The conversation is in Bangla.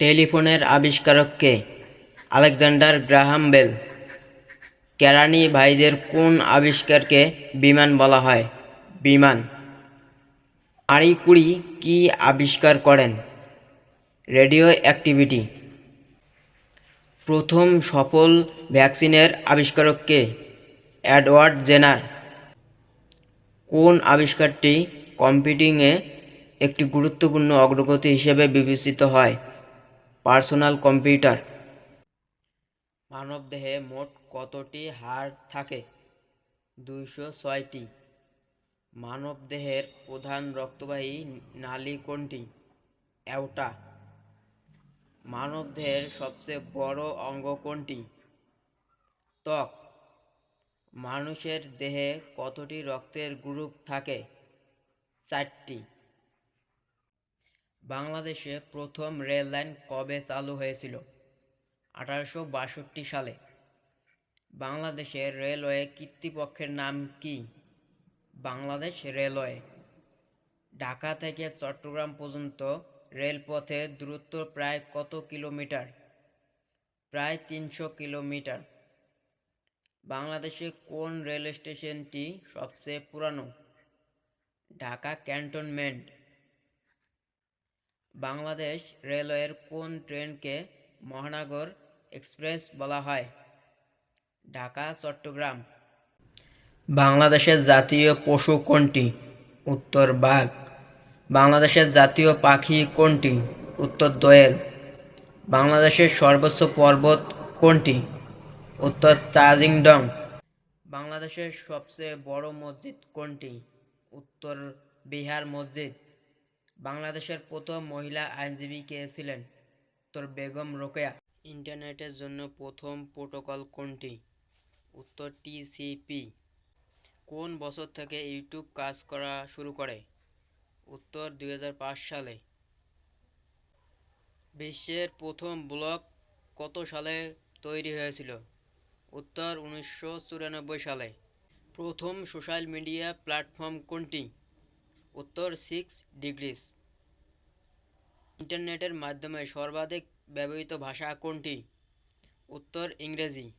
টেলিফোনের আবিষ্কারককে আলেকজান্ডার গ্রাহাম বেল। কেরানি ভাইদের কোন আবিষ্কারকে বিমান বলা হয়? বিমান। মারি কুরি কি আবিষ্কার করেন? Radioactivity. প্রথম সফল ভ্যাকসিনের আবিষ্কারককে অ্যাডওয়ার্ড জেনার। কোন আবিষ্কারটি কম্পিউটিংয়ে একটি গুরুত্বপূর্ণ অগ্রগতি হিসেবে বিবেচিত হয়? Personal computer. মানবদেহে মোট কতটি হাড় থাকে? দুইশো ছয়টি। মানবদেহের প্রধান রক্তবাহী নালী কোনটি? অ্যাওর্টা মানবদেহের সবচেয়ে বড় অঙ্গ কোনটি? ত্বক। মানুষের দেহে কতটি রক্তের গ্রুপ থাকে? চারটি। বাংলাদেশে প্রথম রেল লাইন কবে চালু হয়েছিল? আঠারোশো বাষট্টি সালে। বাংলাদেশের রেলওয়ে কর্তৃপক্ষের নাম কি? বাংলাদেশ রেলওয়ে। ঢাকা থেকে চট্টগ্রাম পর্যন্ত রেলপথের দূরত্ব প্রায় কত কিলোমিটার? প্রায় তিনশো কিলোমিটার। বাংলাদেশে কোন রেল স্টেশনটি সবচেয়ে পুরানো? ঢাকা ক্যান্টনমেন্ট। বাংলাদেশ রেলওয়ের কোন ট্রেনকে মহানগর এক্সপ্রেস বলা হয়? ঢাকা, চট্টগ্রাম। বাংলাদেশের জাতীয় পশু কোনটি? উত্তর বাঘ। বাংলাদেশের জাতীয় পাখি কোনটি? উত্তর দোয়েল। বাংলাদেশের সর্বোচ্চ পর্বত কোনটি? উত্তর তাজিংডং। বাংলাদেশের সবচেয়ে বড় মসজিদ কোনটি? উত্তর বিহার মসজিদ। বাংলাদেশের প্রথম মহিলা আইনজীবী কে ছিলেন? উত্তর, বেগম রোকেয়া। ইন্টারনেটের জন্য প্রথম প্রোটোকল কোনটি? উত্তর, টিসিপি। কোন বছর থেকে ইউটিউব কাজ করা শুরু করে? উত্তর দু হাজার পাঁচ সালে। বিশ্বের প্রথম ব্লগ কত সালে তৈরি হয়েছিল? উত্তর, উনিশশো চুরানব্বই সালে। প্রথম সোশ্যাল মিডিয়া প্ল্যাটফর্ম কোনটি? উত্তর সিক্স ডিগ্রিস ইন্টারনেটের মাধ্যমে সর্বাধিক ব্যবহৃত ভাষা কোনটি? উত্তর ইংরেজি।